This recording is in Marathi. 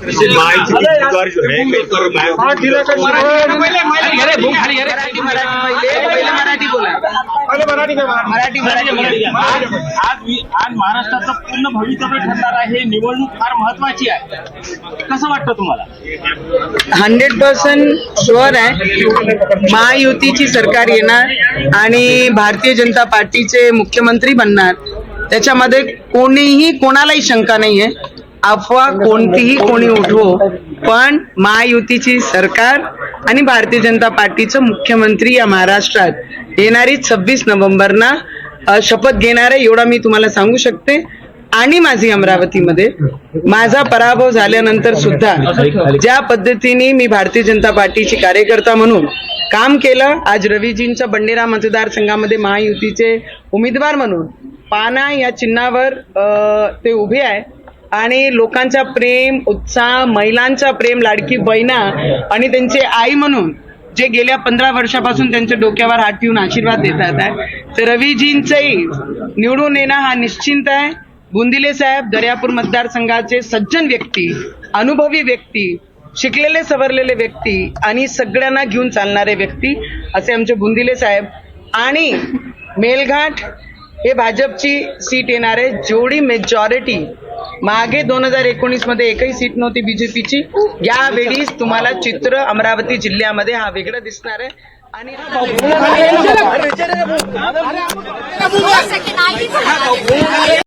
है आज महाराष्ट्राचं पूर्ण भवितव्य ठरणार आहे निवडणूक फार महत्वाची आहे. कसं वाटतं तुम्हाला? हंड्रेड पर्सेंट शुअर आहे. महायुतीची सरकार येणार आणि भारतीय जनता पार्टीचे मुख्यमंत्री बनणार. त्याच्यामध्ये कोणीही कोणालाही शंका नाही आहे अफवा कोणतीही कोणी उठवो पण महायुतीची सरकार आणि भारतीय जनता पार्टीचं मुख्यमंत्री या महाराष्ट्रात येणारी सव्वीस नोव्हेंबरना शपथ घेणार आहे एवढा मी तुम्हाला सांगू शकते. आणि माझी अमरावतीमध्ये माझा पराभव झाल्यानंतर सुद्धा ज्या पद्धतीने मी भारतीय जनता पार्टीची कार्यकर्ता म्हणून काम केलं आज रविजींच्या बंडेरा मतदारसंघामध्ये महायुतीचे उमेदवार म्हणून पाना या चिन्हावर ते उभे आहे. आणि लोकांचा प्रेम उत्साह महिलांचा प्रेम लाडकी बहिणा आणि त्यांचे आई म्हणून जे गेल्या पंधरा वर्षापासून त्यांच्या डोक्यावर हात ठेवून आशीर्वाद देतात आहे. तर रवीजींचंही निवडून येणं हा निश्चिंत आहे. बुंदिले साहेब दर्यापूर मतदारसंघाचे सज्जन व्यक्ती अनुभवी व्यक्ती शिकलेले सवरलेले व्यक्ती आणि सगळ्यांना घेऊन चालणारे व्यक्ती असे आमचे बुंदिले साहेब. आणि मेलघाट हे भाजपची सीट येणारे जेवढी मेजॉरिटी मागे दोन हजार एकोणीसमध्ये एकही सीट नव्हती बीजेपीची यावेळी तुम्हाला चित्र अमरावती जिल्ह्यामध्ये हा वेगळं दिसणार आहे आणि हा